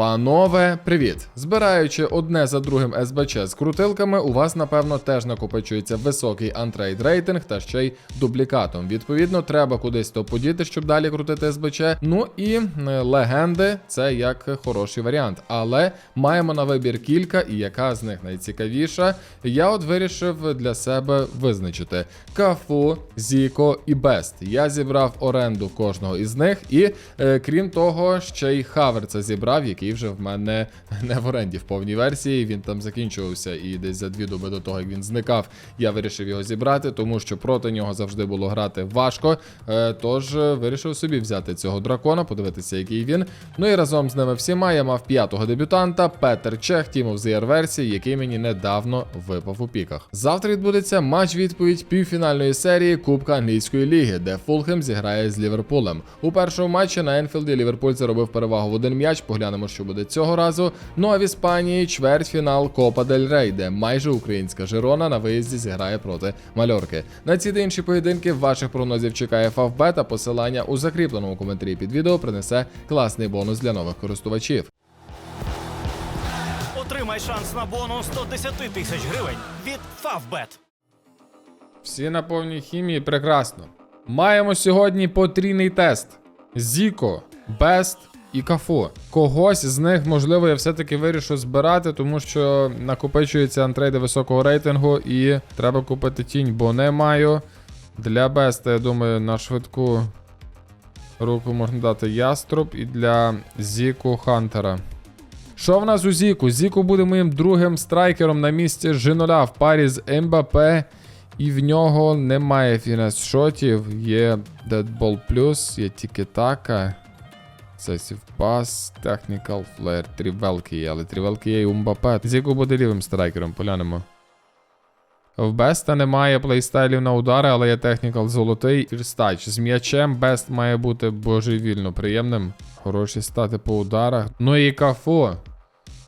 Панове, привіт! Збираючи одне за другим СБЧ з крутилками, у вас напевно теж накопичується високий антрейд рейтинг та ще й дублікатом. Відповідно, треба кудись то подіти, щоб далі крутити СБЧ. Ну і легенди це як хороший варіант. Але маємо на вибір кілька, і яка з них найцікавіша. Я от вирішив для себе визначити Кафу, Зіко і Бест. Я зібрав оренду кожного із них, і е, крім того, ще й Хаверца зібрав, який вже в мене не в оренді в повній версії. Він там закінчувався, і десь за дві доби до того, як він зникав, я вирішив його зібрати, тому що проти нього завжди було грати важко. Е, тож е, вирішив собі взяти цього дракона, подивитися, який він. Ну і разом з ними всіма я мав п'ятого дебютанта Петер Чех, of the версії, який мені недавно випав у піках. Завтра відбудеться матч відповідь півфінальної серії Кубка англійської ліги, де Фулхем зіграє з Ліверпулем. У першому матчі на Енфілді Ліверпуль заробив перевагу в один м'яч. Поглянемо, що буде цього разу. Ну а в Іспанії чвертьфінал Копа Дель Рей, де майже українська Жирона на виїзді зіграє проти Мальорки. На ці та інші поєдинки ваших прогнозів чекає Фавбет, а посилання у закріпленому коментарі під відео принесе класний бонус для нових користувачів. Отримай шанс на бонус 110 тисяч гривень від Favbet. Всі на повній хімії прекрасно. Маємо сьогодні потрійний тест: Зіко, Бест і Кафо. Когось з них, можливо, я все-таки вирішу збирати, тому що накопичуються антрейди високого рейтингу і треба купити тінь, бо не маю. Для Беста, я думаю, на швидку руку можна дати Яструб і для Зіку Хантера. Що в нас у Зіку? Зіку буде моїм другим страйкером на місці Жиноля в парі з МБП. І в нього немає фінес-шотів, є Deadball Plus, є Тікетака, Сесів Пас, Technical Flare, Трівелки є, але Трівелки є і Умбапе. Зіку буде лівим страйкером, поглянемо. В Беста немає плейстайлів на удари, але є технікал золотий фірстач. З м'ячем Бест має бути божевільно приємним. Хороші стати по ударах. Ну і Кафо.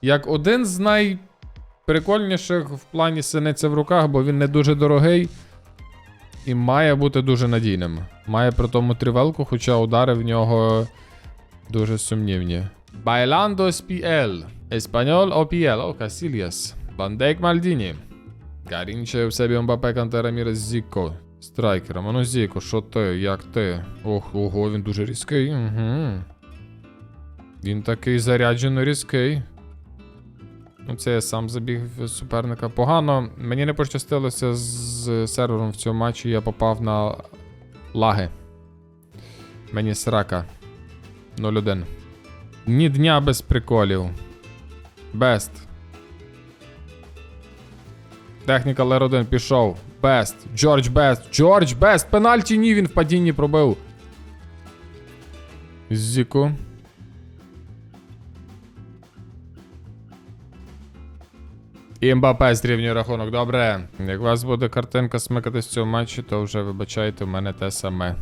Як один з найприкольніших в плані синиця в руках, бо він не дуже дорогий. І має бути дуже надійним. Має при тому тривелку, хоча удари в нього дуже сумнівні. Bailando SPL. Еспаньол OPL. О, Касільяс. Бандейк Мальдіні. Карінче в себе Мбапе Канте Рамірес Зіко. Страйкером. Ану Зіко, що ти? Як ти? Ох, ого, він дуже різкий. Угу. Він такий заряджено різкий. Ну, це я сам забіг суперника. Погано. Мені не пощастилося з сервером в цьому матчі. Я попав на лаги. Мені срака. 0-1. Ні дня без приколів. Бест. Техніка Лер 1 пішов. Бест. Джордж Бест. Джордж Бест. Пенальті ні, він в падінні пробив. Зіку. І Мбапе зрівнює рахунок. Добре. Як у вас буде картинка смикатись в цьому матчі, то вже вибачайте, у мене те саме.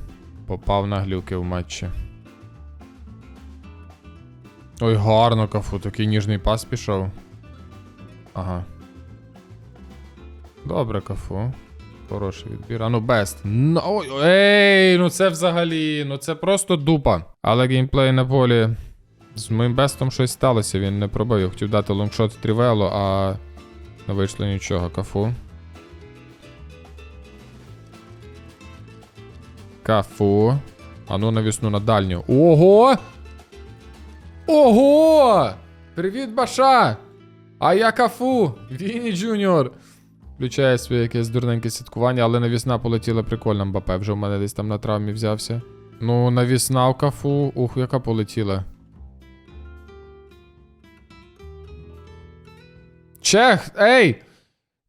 Попав на глюки в матчі. Ой, гарно кафу, такий ніжний пас пішов. Ага. Добре, кафу. Хороший відбір. А ну бест. Ну, ой, ей, ну це взагалі, ну це просто дупа. Але геймплей на полі. З моїм бестом щось сталося, він не пробив. Я хотів дати лонгшот Трівело, а не вийшло нічого. Кафу. Кафу. А ну навісну на дальню. Ого! Ого! Привіт, Баша! А я Кафу! Віні Джуніор! Включає своє якесь дурненьке святкування, але навісна полетіла прикольно Мбапе. Вже в мене десь там на травмі взявся. Ну, навісна в кафу. Ух, яка полетіла. Чех, ей!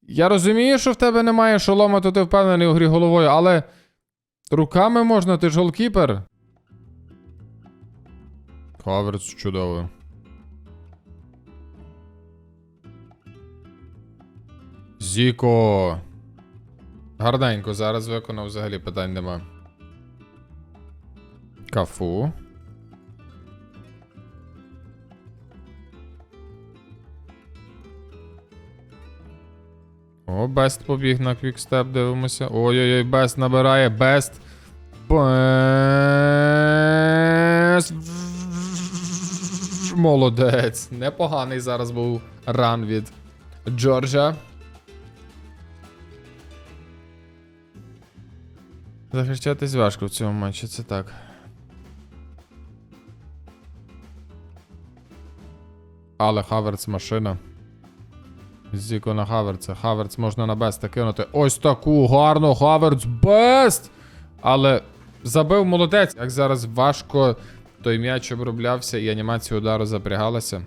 Я розумію, що в тебе немає шолома, то ти впевнений у грі головою, але. Руками можна, ти ж голкіпер. Хаверц чудовий. Зіко. Гарненько, зараз виконав взагалі питань нема. Кафу. О, Бест побіг на квікстеп, дивимося. Ой-ой-ой, Бест набирає, Бест. Бест. Молодець. Непоганий зараз був ран від Джорджа. Захищатись важко в цьому матчі, це так. Але Хаверц машина. Зіко на Хаверца. Хаверц можна на Беста кинути. Ось таку гарну Хаверц Бест! Але забив молодець. Як зараз важко той м'яч оброблявся і анімація удару запрягалася.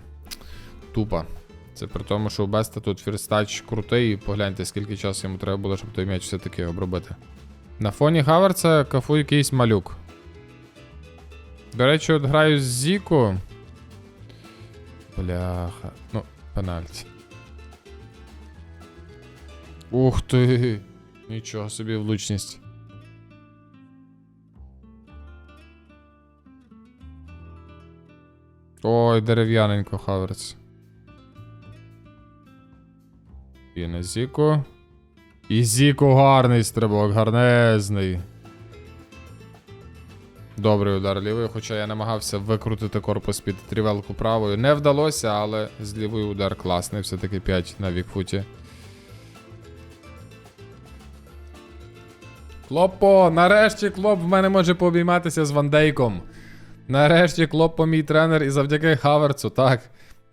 Тупо. Це при тому, що у Беста тут фірстач крутий, і погляньте, скільки часу йому треба було, щоб той м'яч все-таки обробити. На фоні Хаверца кафу якийсь малюк. До речі, от граю з Зіко. Бляха. Ну, пенальті. Ух ти! Нічого собі влучність. Ой, дерев'яненько Хаверц. І на Зіко. І Зіко гарний стрибок, гарнезний. Добрий удар лівою, хоча я намагався викрутити корпус під трівелку правою. Не вдалося, але з лівої удар класний, все-таки 5 на вікфуті. Клопо, нарешті Клоп в мене може пообійматися з Вандейком. Нарешті Клопо мій тренер і завдяки Хаверцу, так.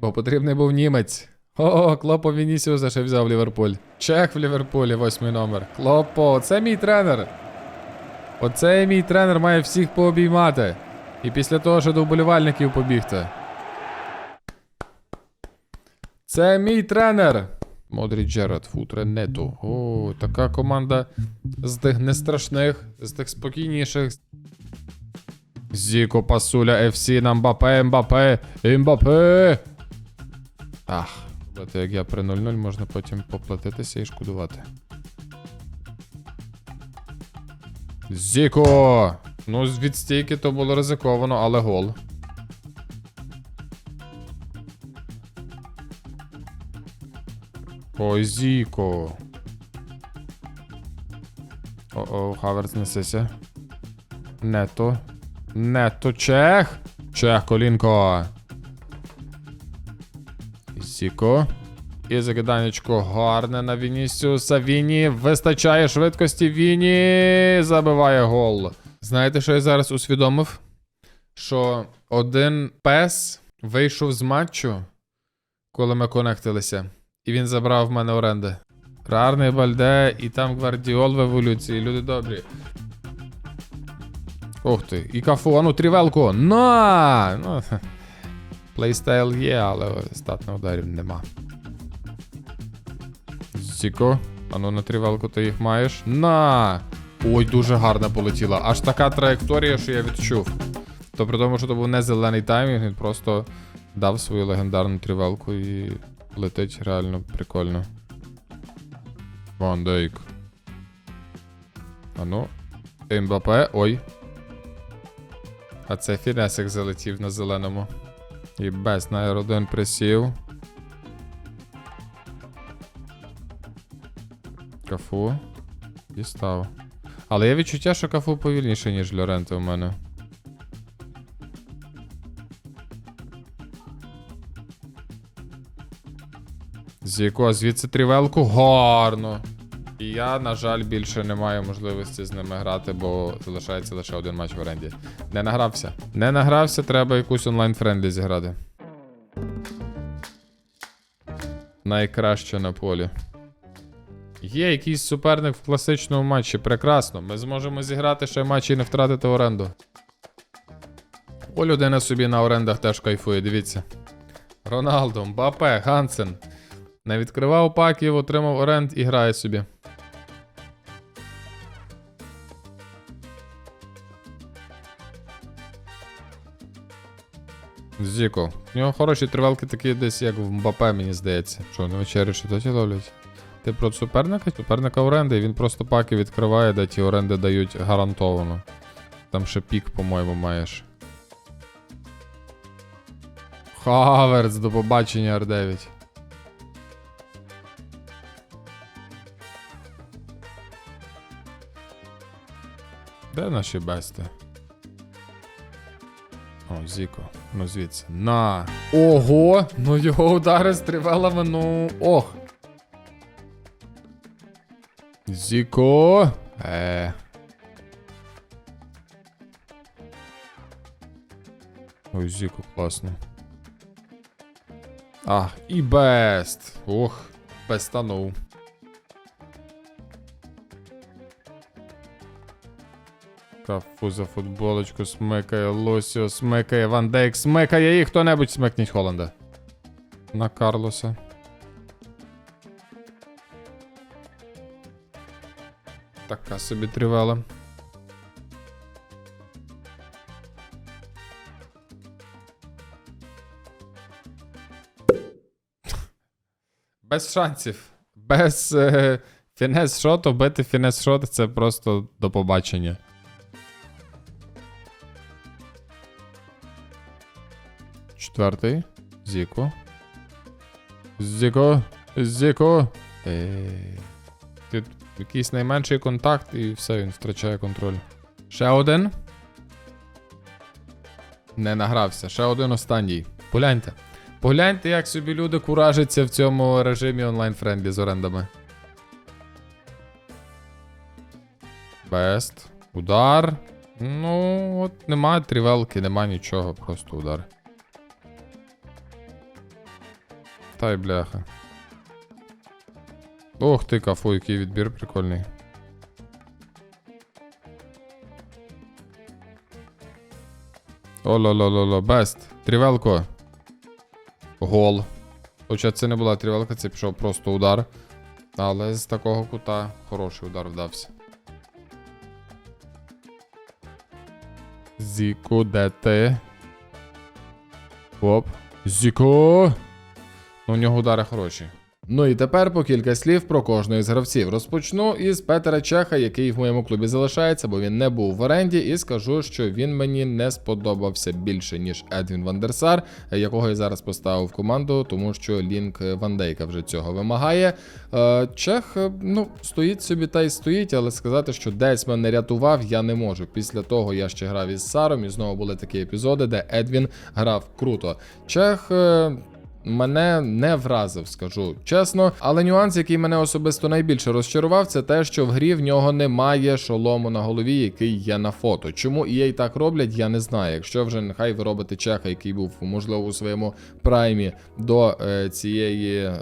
Бо потрібний був німець. О, Клопо Вінісіуса ще взяв Ліверпуль. Чех в Ліверпулі, восьмий номер. Клопо, це мій тренер. Оцей мій тренер має всіх пообіймати. І після того ще до вболівальників побігти. Це мій тренер. Модрі Джерард, Футре, Нету. О, така команда з тих нестрашних, з тих спокійніших. Зіко пасуля FC на Мбапе, Мбапе. Ах, бачите, як я при 0-0 можна потім поплатитися і шкодувати. Зіко! Ну, з відстійки то було ризиковано, але гол. Ой, Зіко. О-о, Хаверс несеся. Нето. Нето чех. Чех, колінко. Зіко. І закиданечко гарне на Вінісіуса. Віні вистачає швидкості. Віні забиває гол. Знаєте, що я зараз усвідомив? Що один пес вийшов з матчу, коли ми конектилися, і він забрав в мене оренди. Рарний Бальде і там Гвардіол в еволюції, люди добрі. Ух ти, і кафу, а ну трівелку. На! Ну, плейстайл є, але статних ударів нема. Зіко, а ну на трівелку ти їх маєш. На! Ой, дуже гарно полетіла. Аж така траєкторія, що я відчув. То при тому, що це був не зелений таймінг, він просто дав свою легендарну трівелку і летить реально прикольно. Ван Дейк. А ну. Мбапе. Ой. А це фінесик залетів на зеленому. І без на R1 присів. Кафу. Дістав. Але є відчуття, що кафу повільніше, ніж Льоренте у мене. Зіко, звідси трівелку гарно. І я, на жаль, більше не маю можливості з ними грати, бо залишається лише один матч в оренді. Не награвся. Не награвся, треба якусь онлайн-френдлі зіграти. Найкраще на полі. Є якийсь суперник в класичному матчі. Прекрасно. Ми зможемо зіграти ще матч і не втратити оренду. О, людина собі на орендах теж кайфує, дивіться. Роналдо, Мбапе, Гансен. Не відкривав паків, отримав оренд і грає собі. Зіко. У нього хороші тривалки такі десь, як в Мбапе, мені здається. Що, на вечері що тоді ловлять? Ти про суперника? Суперника оренди, і він просто паки відкриває, де ті оренди дають гарантовано. Там ще пік, по-моєму, маєш. Хаверц, до побачення, R9. Де наші бести? О, Зіко. Ну звідси. На. Ого! Ну його удари з тривалами, ну. Ох. Зіко. Е. Ой, Зіко, класно. А, і бест. Ох, бестанув. Кафу за футболочку смикає, Лосіо смикає, Ван Дейк смикає і хто-небудь смикніть Холланда. На Карлоса. Така собі тривала. Без шансів. Без е, фінес шоту бити фінес шот це просто до побачення. Четвертий. Зіко. Зіко. Зіко. Ей. Тут якийсь найменший контакт і все, він втрачає контроль. Ще один. Не награвся. Ще один останній. Погляньте. Погляньте, як собі люди куражаться в цьому режимі онлайн-френдлі з орендами. Бест. Удар. Ну, от нема трівелки, нема нічого, просто удар. Та бляха. Ох ти, кафу, який відбір прикольний. Оло-ло-ло-ло, бест. Трівелко. Гол. Хоча це не була трівелка, це пішов просто удар. Але з такого кута хороший удар вдався. Зіку, де ти? Оп. Зіко. Ну, у нього удари хороші. Ну і тепер по кілька слів про кожного з гравців. Розпочну із Петера Чеха, який в моєму клубі залишається, бо він не був в оренді, і скажу, що він мені не сподобався більше, ніж Едвін Вандерсар, якого я зараз поставив в команду, тому що Лінк Ван Дейка вже цього вимагає. Е, Чех, е, ну, стоїть собі та й стоїть, але сказати, що десь мене рятував, я не можу. Після того я ще грав із Саром, і знову були такі епізоди, де Едвін грав круто. Чех. Мене не вразив, скажу чесно. Але нюанс, який мене особисто найбільше розчарував, це те, що в грі в нього немає шолому на голові, який є на фото. Чому EA так роблять, я не знаю. Якщо вже нехай ви робите чеха, який був можливо у своєму праймі до е, цієї е,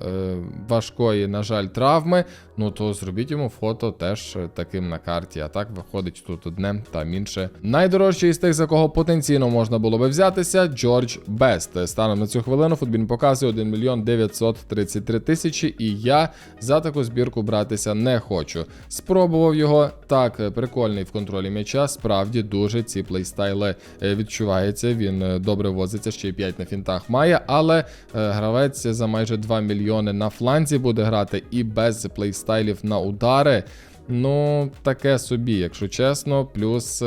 важкої, на жаль, травми. Ну то зробіть йому фото теж таким на карті. А так виходить тут одне там інше. Найдорожчий із тих, за кого потенційно можна було би взятися, Джордж Бест. Станом на цю хвилину футбін показує 1 мільйон 933 тисячі, і я за таку збірку братися не хочу. Спробував його так, е, прикольний в контролі м'яча. Справді дуже ці плейстайли е, відчувається. Він е, добре возиться, ще й 5 на фінтах має, але гравець за майже 2 мільйони на фланзі буде грати і без плейстайлів на удари. Ну, таке собі, якщо чесно, плюс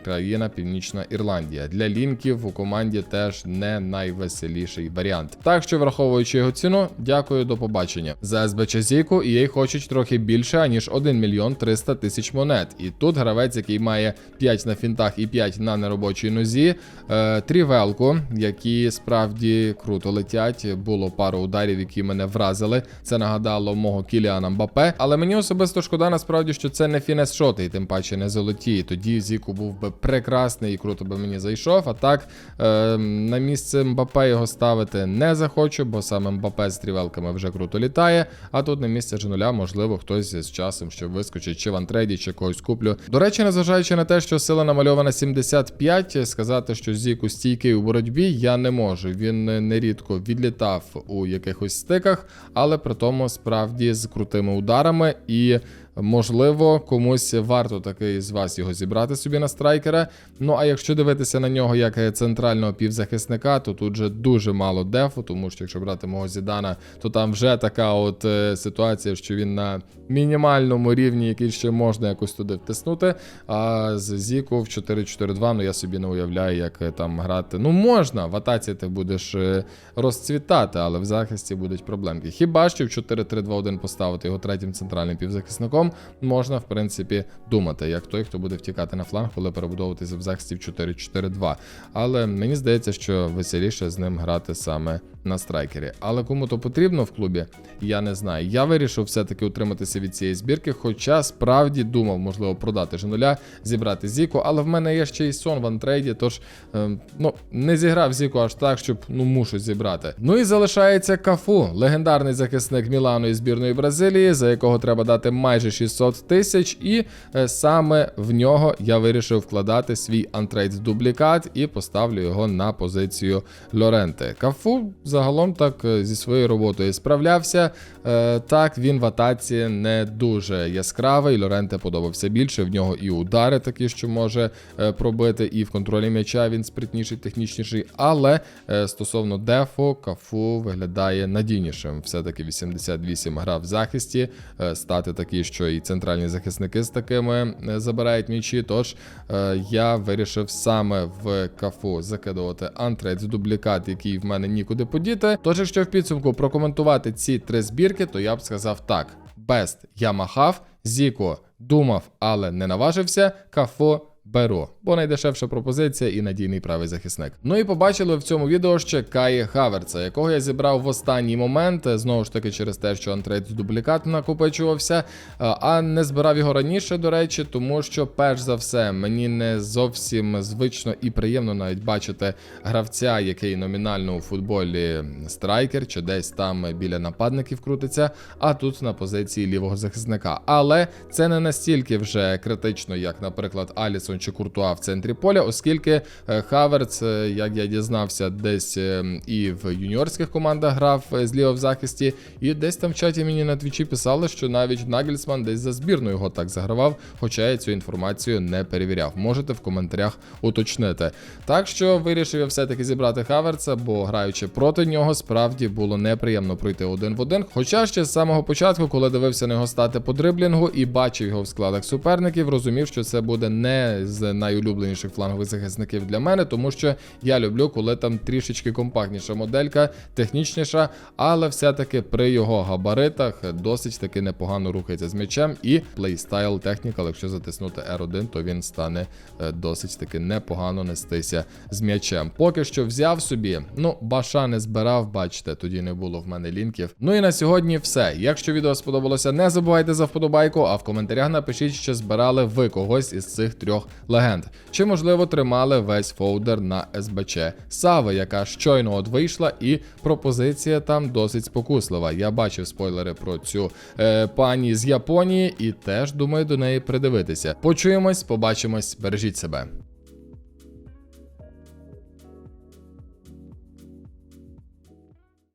країна Північна Ірландія. Для лінків у команді теж не найвеселіший варіант. Так що, враховуючи його ціну, дякую, до побачення. За СБЧ Зіку EA хочуть трохи більше, аніж 1 мільйон 300 тисяч монет. І тут гравець, який має 5 на фінтах і 5 на неробочій нозі, е, трівелку, які справді круто летять. Було пару ударів, які мене вразили. Це нагадало мого Кіліана Мбапе. Але мені особисто шкода насправді, що це не фінес шоти, і тим паче не золоті. Тоді Зіку був би прекрасний і круто би мені зайшов. А так е, на місце Мбапе його ставити не захочу, бо саме Мбапе з трівелками вже круто літає. А тут на місце Женуля, можливо, хтось з часом ще вискочить, чи в антрейді, чи когось куплю. До речі, незважаючи на те, що сила намальована 75, сказати, що Зіку стійкий у боротьбі, я не можу. Він нерідко відлітав у якихось стиках, але при тому справді з крутими ударами і. Можливо, комусь варто таки з вас його зібрати собі на страйкера. Ну а якщо дивитися на нього як центрального півзахисника, то тут же дуже мало дефу, тому що якщо брати мого Зідана, то там вже така от е, ситуація, що він на мінімальному рівні, який ще можна якось туди втиснути. А з Зіку в 4-4-2, ну я собі не уявляю, як е, там грати. Ну можна, в атаці ти будеш е, розцвітати, але в захисті будуть проблемки. Хіба що в 4-3-2-1 поставити його третім центральним півзахисником, можна, в принципі, думати, як той, хто буде втікати на фланг, коли перебудовуватися в захисті в 4-4-2. Але мені здається, що веселіше з ним грати саме на страйкері. Але кому то потрібно в клубі, я не знаю. Я вирішив все-таки утриматися від цієї збірки, хоча справді думав, можливо, продати Женуля, зібрати Зіку, але в мене є ще й сон в антрейді, тож ем, ну, не зіграв Зіку аж так, щоб ну мушу зібрати. Ну і залишається Кафу, легендарний захисник Мілану і збірної Бразилії, за якого треба дати майже 600 тисяч, і е, саме в нього я вирішив вкладати свій антрейд дублікат і поставлю його на позицію Лоренте. Кафу загалом так е, зі своєю роботою справлявся. Е, так, він в атаці не дуже яскравий. Лоренте подобався більше. В нього і удари такі, що може пробити, і в контролі м'яча він спритніший, технічніший. Але стосовно дефу, кафу виглядає надійнішим. Все-таки 88 грав в захисті. Стати такі, що і центральні захисники з такими е, забирають м'ячі. Тож е, я вирішив саме в кафу закидувати антрейд дублікат, який в мене нікуди подіти. Тож, якщо в підсумку прокоментувати ці три збірки, то я б сказав так: Бест я махав, Зіко думав, але не наважився. Кафо беру, бо найдешевша пропозиція і надійний правий захисник. Ну і побачили в цьому відео ще Каї Хаверца, якого я зібрав в останній момент, знову ж таки через те, що антрейд дублікат накопичувався, е, а не збирав його раніше, до речі, тому що, перш за все, мені не зовсім звично і приємно навіть бачити гравця, який номінально у футболі страйкер, чи десь там біля нападників крутиться, а тут на позиції лівого захисника. Але це не настільки вже критично, як, наприклад, Алісон чи Куртуа в центрі поля, оскільки е, Хаверц, е, як я дізнався, десь е, і в юніорських командах грав зліва в захисті, і десь там в чаті мені на твічі писали, що навіть Нагельсман десь за збірну його так загравав, хоча я цю інформацію не перевіряв. Можете в коментарях уточнити. Так що вирішив я все-таки зібрати Хаверца, бо граючи проти нього, справді було неприємно пройти один в один. Хоча ще з самого початку, коли дивився на його стати по дриблінгу і бачив його в складах суперників, розумів, що це буде не з найулюбленіших флангових захисників для мене, тому що я люблю, коли там трішечки компактніша моделька, технічніша, але все-таки при його габаритах досить таки непогано рухається з м'ячем. І плейстайл техніка, якщо затиснути R1, то він стане е, досить таки непогано нестися з м'ячем. Поки що взяв собі, ну, баша не збирав, бачите, тоді не було в мене лінків. Ну і на сьогодні все. Якщо відео сподобалося, не забувайте за вподобайку, а в коментарях напишіть, що збирали ви когось із цих трьох легенд. Чи можливо тримали весь фолдер на СБЧ Сави, яка щойно от вийшла, і пропозиція там досить спокуслива. Я бачив спойлери про цю е, пані з Японії і теж думаю до неї придивитися. Почуємось, побачимось, бережіть себе.